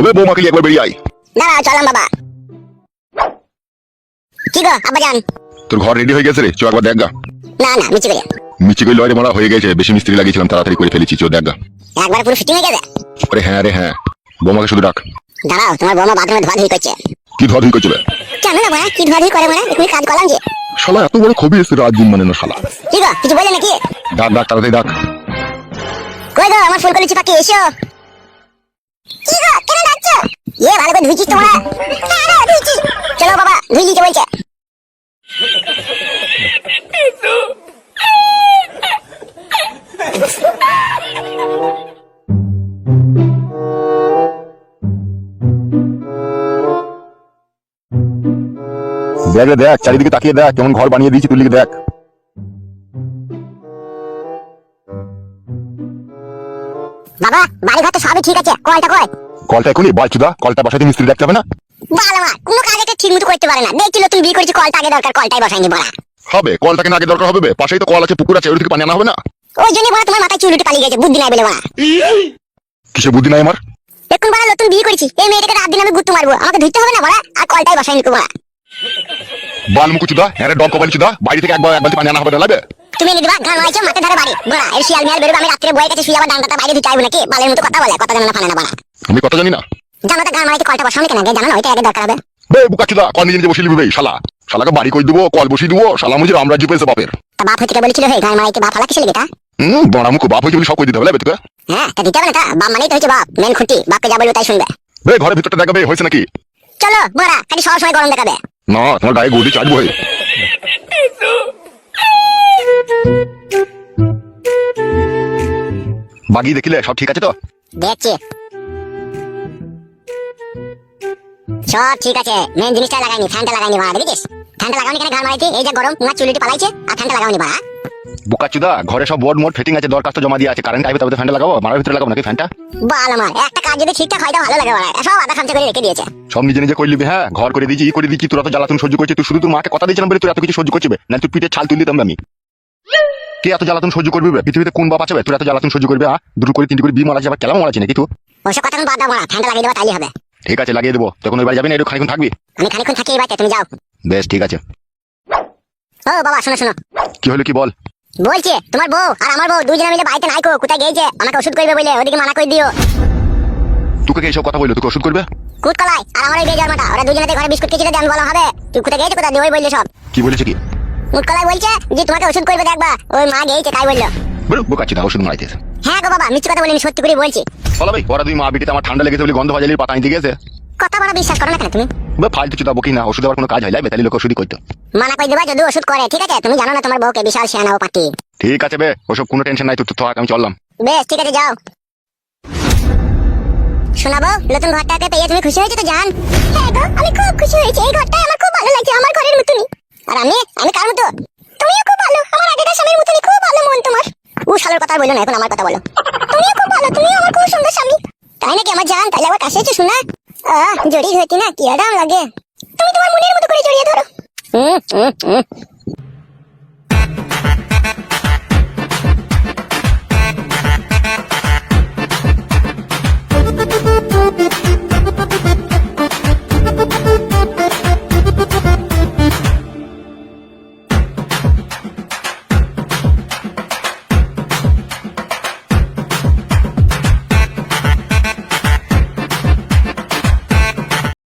ওবে বৌমাকে একবার বেরিয়ে আয়। দাঁড়াও চলাম বাবা। কি গো আব্বা যান তোর ঘর রেডি হয়ে গেছে রে চো একবার দেখ গা। না না মিছি করে মিচি কই লয় মারা হয়ে গেছে বেশি মিস্ত্রি লাগিয়েছিলাম তাড়াতাড়ি করে ফেলেছি চো দেখ গা। একবার পুরো ফিটিং হয়ে গেছে? আরে হ্যাঁ রে হ্যাঁ। বৌমাকে শুধু ডাক দাঁড়াও তোমার বৌমা বাথরুমে ধোয়া ধুই করছে। কি ধোয়া ধুই করছিল জানো না মারা কি ধোয়া ধুই করে মারা এখনই কাজ করলাম যে। শালা এত বড় খবি এসে রাত দিন মানে না শালা। কি গো কিছু বললে নাকি? ডাক ডাক তাড়াতাড়ি ডাক কই গো আমার ফুলকলি চিপাকে এসো। ধুইছিস তোমরা ধুইছি চলো বাবা ধুই দিতে বলছে। দেখ দেখ চারিদিকে তাকিয়ে দেখ কেমন ঘর বানিয়ে দিয়েছি তুই দেখ। বাবা বাড়ি ঘর তো সবই ঠিক আছে কলটা কয় কলটা এখনই বালচুদা কলটা বসাতে মিস্ত্রি দেখতে হবে না? বাল আমার কোনো কাজ একটা ঠিক মতো করতে পারে না। দেখছিল তুমি বিয়ে করেছি কলটা আগে দরকার কলটাই বসাইনি বড়া হবে কলটাকে না আগে দরকার হবে? বে? পাশেই তো কল আছে পুকুর আছে ওই থেকে পানি আনা হবে না? ওই জন্য বড়া তোমার মাথায় চুল উঠে পালিয়ে গেছে বুদ্ধি নাই বলে বড়া কিসে বুদ্ধি নাই আমার? এখন বড়া নতুন বিয়ে করেছি এই মেয়েটাকে রাত দিন আমি গুত্তু মারবো আমাকে ধুইতে হবে না বড়া আর কলটাই বসাইনি বড়া বালমুকু চুদা হ্যাঁ রে ডগ কপালি চুদা বাড়ি থেকে একবার এক বালতি পানি আনা হবে না লাগবে? তুমি এনে দিবা গান মাইছো মাথায় ধরে বাড়ি বড়া এর শিয়াল মিয়াল বেরোবে আমি রাত্রে বইয়ের কাছে শুয়ে আবার ডান্ডাটা বাইরে দিতে আইবো নাকি? বালের মতো কথা বলে কথা জানা না ফানে না বড়া আমি কথা জানি না। জানো তো গান মারাইতে কলটা বসানো কেন আগে জানো না ওইটা আগে দরকার হবে। বে বুকা কল নিজে নিজে বসিয়ে লিবি শালা। শালাকে বাড়ি কই দেবো কল বসিয়ে দেবো শালা মুঝে রামরাজ্য পেয়েছে বাপের। তা বাপ হইতে বলেছিল হে গান মারাইতে বাপ হালা কিসে লেগে হুম বড়া মুখু বাপ হয়েছে বলে সব কই দিতে হবে লাগবে হ্যাঁ তা দিতে হবে না বাপ মানেই তো হচ্ছে বাপ মেন খুঁটি বাপকে যা বলব তাই শুনবে। বে ঘরের ভিতরটা দেখাবে হয়েছে নাকি? চলো বড়া খালি সব সময় গরম দেখাবে। না তোমার গায়ে গদি চাটবো হে। বাগি দেখিলে সব ঠিক আছে তো? দেখছি। সব ঠিক আছে। মেন জিনিসটা লাগাইনি ফ্যানটা লাগাইনি বাড়া দেখেছিস? ফ্যানটা লাগাওনি কেন? ঘর মারাইতে? এই যে গরম না চুলিটি পালাইছে আর ফ্যানটা লাগাওনি বাড়া। বোকা চুদা ঘরে সব বোর্ড মোড ফিটিং আছে দরখাস্ত জমা দিয়ে আছে কারেন্ট আইবে তবে ফ্যানটা লাগাবো? মারার ভিতরে লাগাবো নাকি ফ্যানটা বাল আমার একটা কাজ যদি ঠিকঠাক হয় তো ভালো লাগে বাড়া। সব আধা খামচা করে রেখে দিয়েছে। সব নিজে নিজে করলিবি হ্যাঁ? ঘর করে দিয়েছি ই করে দিচ্ছি তোরা তো জ্বালাতন সহ্য করছিস তুই শুধু তোর মাকে কথা দিয়েছিলাম বলে তুই এত কিছু সহ্য করছিস না তুই পিঠে ছাল তুলে দিতাম আমি। কে এত জ্বালাতন সহ্য করবি? পৃথিবীতে কোন বাপ আছে? তুই এত জ্বালাতন সহ্য করবি হ্যাঁ দুটো করে তিনটি করে বি মারা যাবে কেলাম মারা নাকি তুই? ওসব কথা বাদ দাও ফ্যানটা লাগিয়ে দেওয়া তাইলে হবে। ঠিক আছে লাগিয়ে দেবো। তখন ওই বাড়ি যাবি না একটু খানিক্ষণ থাকবি? আমি খানিক্ষণ থাকি এই বাড়িতে তুমি যাও। বেশ ঠিক আছে। ও বাবা শোনো শোনো। কি হলো কি বল? বলছে তোমার বউ আর আমার বউ দুজনে মিলে বাড়িতে নাইকো কোথায় গিয়েছে? আমাকে ওষুধ করবে বলে ওদিকে মানা করে দিও। তোকে কে এইসব কথা বলল? তোকে ওষুধ করবে? কুট কলাই আর আমার ওই বেজার মাটা ওরা দুজনেতে ঘরে বিস্কুট খেয়েছিল দেন বলা হবে তুই কোথায় গিয়েছে কোথায় ওই বললে সব? কি বলেছে কি? কুট কলাই বলছে যে তোমাকে ওষুধ করবে দেখবা। ওই মা গিয়েছে তাই বলল। বলো বোকা চিতা ওষুধ মারাইতেছে। হ্যাঁ গো বাবা মিথ্যে কথা বলিনি সত্যি করে বলছি। বলো ভাই ওরা দুই মা বিটিতে আমার ঠান্ডা লেগেছে বলে গন্ধ ভাজালির পাতা আনতে গেছে কথা বড় বিশ্বাস করো না কেন তুমি? বে ফালতু চুদা বকি না ওষুধ আবার কোনো কাজ হয় লাগবে তাহলে লোক ওষুধই করতো। মানা করে দেবা যদি ওষুধ করে ঠিক আছে? তুমি জানো না তোমার বউকে বিশাল শিয়ানা ও পাটি ঠিক আছে বে ওসব কোনো টেনশন নাই তুই তো থাক আমি চললাম। বেশ ঠিক আছে যাও। শোনাবো নতুন ঘরটাকে পেয়ে তুমি খুশি হয়েছো তো জান? হ্যাঁ গো আমি খুব খুশি হয়েছি। এই ঘরটা আমার খুব ভালো লাগছে আমার ঘরের মতনই। আর আমি আমি কার মতো? কথা বলো না, এখন আমার কথা বলো। তুমিও খুব ভালো, তুমিও আমার খুব সুন্দর স্বামী। তাই নাকি আমার জান? তাহলে আবার কাছে শোনা। আহ জড়িয়ে ধরতি না? কি আরাম লাগে। তুমি তোমার মনের মতো করে জড়িয়ে ধরো।